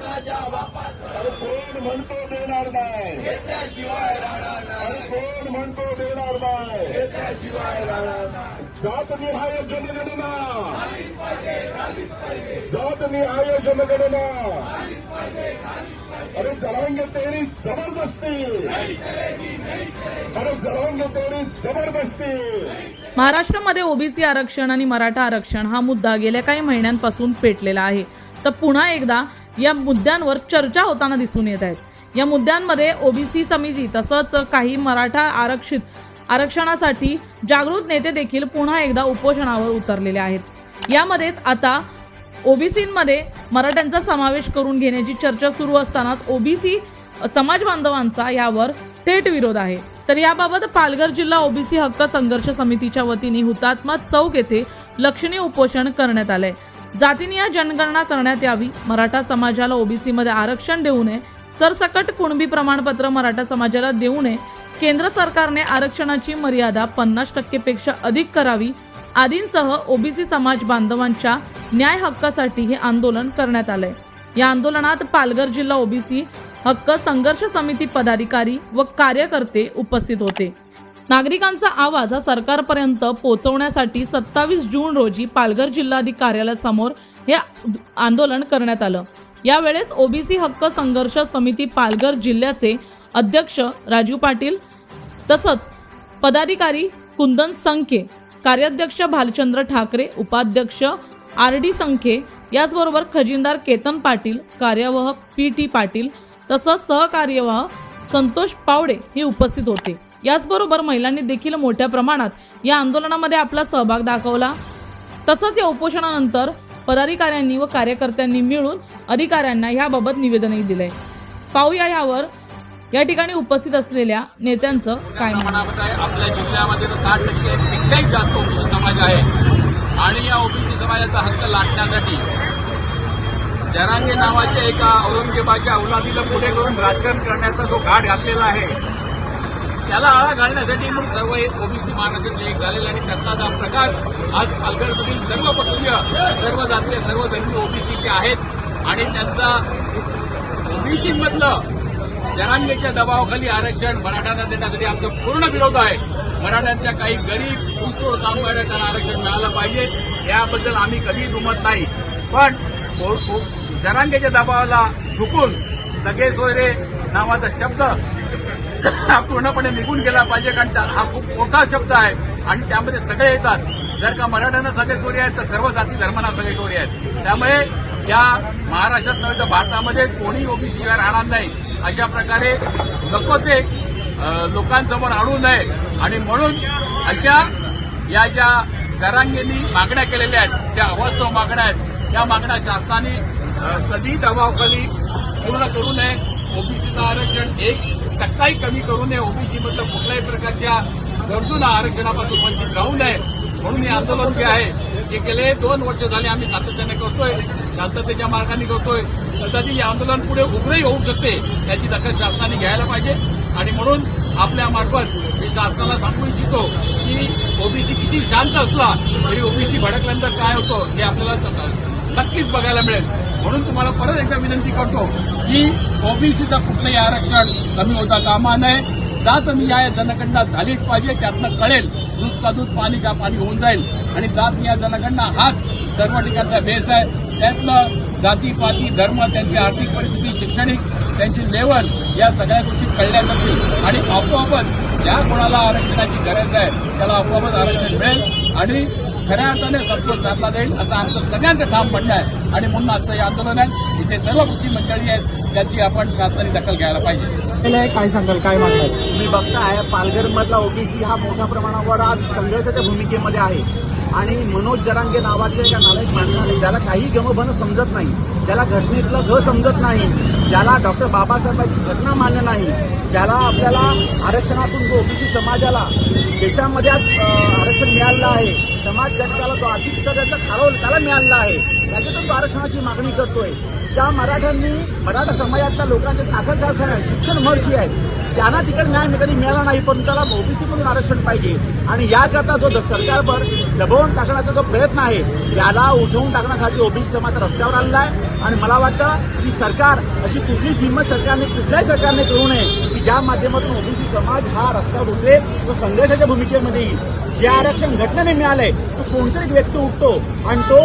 अरे कोण म्हणतो देणार नाही? अरे कोण म्हणतो देणार नाही? जात निहाय जनगणना. जात निहाय जनगणना. अरे जरांगे तेरी जबरदस्ती. अरे जरांगे तेरी जबरदस्ती. महाराष्ट्रामध्ये ओबीसी आरक्षण आणि मराठा आरक्षण हा मुद्दा गेल्या काही महिन्यांपासून पेटलेला आहे. तर पुन्हा एकदा या मुद्द्यांवर चर्चा होताना दिसून येत आहेत. या मुद्द्यांमध्ये ओबीसी समिती तसंच काही मराठा आरक्षित आरक्षणासाठी जागृत नेते देखील पुन्हा एकदा उपोषणावर उतरलेले आहेत. यामध्येच आता ओबीसीमध्ये मराठ्यांचा समावेश करून घेण्याची चर्चा सुरू असतानाच ओबीसी समाज बांधवांचा यावर थेट विरोध आहे. तर याबाबत पालघर जिल्हा ओबीसी हक्क संघर्ष समितीच्या वतीने हुतात्मा चौक येथे लक्षणीय उपोषण करण्यात आलंय. जातीनिय जनगणना करण्यात यावी. मराठा समाजाला ओबीसीमध्ये आरक्षण देऊ नये. सरसकट कुणबी प्रमाणपत्र मराठा समाजाला देऊ नये. केंद्र सरकारने आरक्षणाची मर्यादा पन्नास टक्केपेक्षा अधिक करावी. आदींसह ओबीसी समाज बांधवांच्या न्याय हक्कासाठी हे आंदोलन करण्यात आलंय. या आंदोलनात पालघर जिल्हा ओबीसी हक्क संघर्ष समिती पदाधिकारी व कार्यकर्ते उपस्थित होते. नागरिकांचा आवाज हा सरकारपर्यंत पोहोचवण्यासाठी सत्तावीस जून रोजी पालघर जिल्हाधिकारी कार्यालयासमोर हे आंदोलन करण्यात आलं. यावेळेस ओबीसी हक्क संघर्ष समिती पालघर जिल्ह्याचे अध्यक्ष राजू पाटील तसंच पदाधिकारी कुंदन संखे कार्याध्यक्ष भालचंद्र ठाकरे उपाध्यक्ष आर डी संखे याचबरोबर खजिनदार केतन पाटील कार्यवाह पी टी पाटील तसंच सहकार्यवाह संतोष पावडे हे उपस्थित होते. याचबरोबर महिलांनी देखील मोठ्या प्रमाणात या आंदोलनामध्ये आपला सहभाग दाखवला. तसंच या उपोषणानंतर पदाधिकाऱ्यांनी व कार्यकर्त्यांनी मिळून अधिकाऱ्यांना याबाबत निवेदनही दिलंय. पाहूया यावर. या ठिकाणी उपस्थित असलेल्या नेत्यांचं काय म्हणणं आहे? आपल्या जिल्ह्यामध्ये साठ टक्के पेक्षाही जास्त ओबीसी समाज आहे. आणि या ओबीसी समाजाचा हक्क लाटण्यासाठी जरांगे नावाच्या एका औरंगजेबाच्या औलादीला पुढे करून राजकारण करण्याचा जो घाट घातलेला आहे त्याला आळा घालण्यासाठी मग सर्व ओबीसी महाराष्ट्रातले एक झालेले आणि त्यातला प्रकार आज पालघरमधील सर्व पक्षीय सर्व जातीय सर्व धर्मी ओबीसीचे आहेत. आणि त्यांचा ओबीसीमधलं जनांगेच्या दबावाखाली आरक्षण मराठ्यांना देण्यासाठी आमचा पूर्ण विरोध आहे. मराठ्यांच्या काही गरीब ऊसतोड कामगार त्यांना आरक्षण मिळालं पाहिजे. याबद्दल आम्ही कधीही दुमत नाही. पण जनांगेच्या दबावाला झुकून सगळे सोयरे नावाचा शब्द पूर्णपणे निघून गेला पाहिजे कारण हा खूप मोठा शब्द आहे. आणि त्यामध्ये सगळे येतात. जर का मराठ्यांना सगळे सोयरे आहेत तर सर्व जाती धर्मांना सगळे सोयरे आहेत. त्यामुळे या महाराष्ट्रात नव्हे तर भारतामध्ये कोणी ओबीसीशिवाय राहणार नाही. अशा प्रकारे नको ते लोकांसमोर आणू नये. आणि म्हणून अशा या ज्या जरांगेनी मागण्या केलेल्या आहेत त्या अवास्तव मागण्या आहेत त्या मागण्या शासनाने कधी दबाव कधी पूर्ण करू नये. ओबीसीचं आरक्षण एक टक्काही कमी करू नये. ओबीसी मधलं कुठल्याही प्रकारच्या गरजूला आरक्षणापासून वंचित राहू नये म्हणून हे आंदोलन जे आहे हे गेले दोन वर्ष झाले आम्ही सातत्याने करतोय शांततेच्या मार्गाने करतोय. कदाचित हे आंदोलन पुढे उग्रही होऊ शकते याची दखल शासनाने घ्यायला पाहिजे. आणि म्हणून आपल्या मार्फत मी शासनाला सांगू इच्छितो की ओबीसी किती शांत असला तरी ओबीसी भडकल्यानंतर काय होतं हे आपल्याला नक्कीच बघायला मिळेल. म्हणून तुम्हाला परत एकदा विनंती करतो की ओबीसीचं कुठलंही आरक्षण कमी होता कामा नये. जात नियाय जनगणना झालीच पाहिजे त्यातनं कळेल. दूध का दूध पाणी का पाणी होऊन जाईल. आणि जात या जनगणना हाच सर्व ठिकाणचा बेस आहे. त्यातलं जाती पाती धर्म त्यांची आर्थिक परिस्थिती शैक्षणिक त्यांची लेवल या सगळ्या गोष्टी कळल्या जातील. आणि आपोआपच ज्या कोणाला आरक्षणाची गरज आहे त्याला आपोआपच आरक्षण मिळेल आणि खऱ्या अर्थाने संतोष साधला जाईल असं आमचं सगळ्यांचं ठाम म्हणणं आहे. आणि म्हणून आजचं हे आंदोलन आहे इथे सर्व कृषी मंडळी आहेत त्याची आपण शासनाने दखल घ्यायला पाहिजे. काय सांगाल काय मागताय? तुम्ही बघताय पालघर मधला ओबीसी हा मोठ्या प्रमाणावर आज संघर्षाच्या भूमिकेमध्ये आहे. आणि मनोज जरांगे नावाचे एका नालायक माणसाने ज्याला काही गमभन समजत नाही ज्याला घटनेतलं घ समजत नाही ज्याला डॉक्टर बाबासाहेबांची घटना मान्य नाही ज्याला आपल्याला आरक्षणातून जो ओबीसी समाजाला देशामध्ये आज आरक्षण मिळालेलं आहे समाज घटकाला जो आर्थिक त्याचा खारवल त्याला मिळालेला आहे. त्याच्यातून तो आरक्षणाची मागणी करतोय. ज्या मराठ्यांनी मराठा समाजातल्या लोकांचे साखर कारखाने शिक्षण महर्षी आहेत त्यांना तिकडे न्याय कधी मिळाला नाही पण त्याला ओबीसीमधून आरक्षण पाहिजे. आणि याकरता जो सरकारवर दबावून टाकण्याचा जो प्रयत्न आहे त्याला उठवून टाकण्यासाठी ओबीसी समाज रस्त्यावर आलेला आहे. आणि मला वाटतं की सरकार अशी कुठलीच हिंमत सरकारने कुठल्याही सरकारने करू नये की ज्या माध्यमातून ओबीसी समाज हा रस्ता उतरे तो संघर्षाच्या भूमिकेमध्ये येईल. जे आरक्षण घटनेने मिळालंय तो कोणतरी व्यक्ती उठतो आणि तो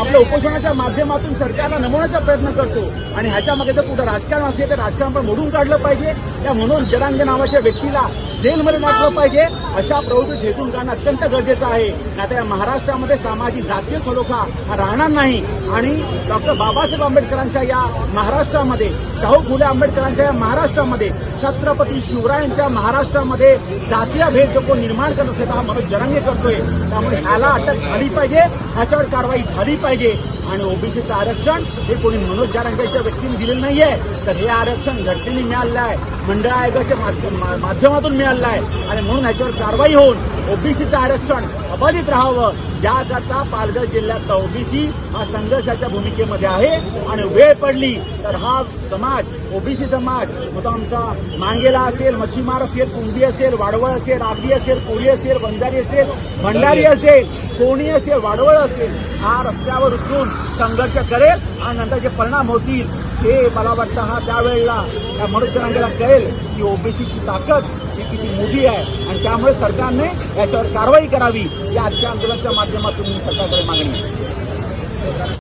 आपल्या उपोषणाच्या माध्यमातून सरकारला नमवण्याचा प्रयत्न करतो. आणि ह्याच्यामध्ये जर कुठं राजकारण असेल तर राजकारण पण मोडून काढलं पाहिजे. त्या म्हणून जरांगे नावाच्या व्यक्तीला जेलमध्ये टाकलं पाहिजे. अशा प्रवृत्ती झेटून जाणं अत्यंत गरजेचं आहे. आता या महाराष्ट्रामध्ये सामाजिक जातीय सलोखा हा राहणार नाही. आणि डॉक्टर बाबासाहेब आंबेडकरांच्या या महाराष्ट्रामध्ये शाहू फुले आंबेडकरांच्या या महाराष्ट्रामध्ये छत्रपती शिवरायांच्या महाराष्ट्रामध्ये जातीय भेद जो कोण निर्माण करत असेल हा मनोज जरांगे करतोय. त्यामुळे ह्याला अटक झाली पाहिजे ह्याच्यावर कारवाई झाली पाहिजे. आणि ओबीसीचं आरक्षण हे कोणी मनोज जरांगेच्या व्यक्तीने दिलेलं नाहीये तर हे आरक्षण घटनेने मिळालेलं आहे मंडळ आयोगाच्या मा- माध्यमातून मिळालेलं आहे आणि म्हणून ह्याच्यावर कारवाई होऊन ओबीसीचं आरक्षण अबाधित राहावं याकरता पालघर जिल्ह्यातला ओबीसी हा संघर्षाच्या भूमिकेमध्ये आहे. आणि वेळ पडली तर हा समाज ओबीसी समाज मग तो आमचा मांगेला असेल मच्छीमार असेल कुंभी असेल वाडवळ असेल आगरी असेल कोळी असेल बंजारी असेल भंडारी असेल कोणी असेल वाडवळ असेल हा रस्त्यावर उतरून संघर्ष करेल आणि नंतर जे परिणाम होतील हे मला वाटतं हा त्यावेळेला त्या जनांगेला कळेल की ओबीसीची ताकद ही किती मोठी आहे. आणि त्यामुळे सरकारने याच्यावर कारवाई करावी. या आजच्या आंदोलनाच्या माध्यमातून सरकारकडे मागणी.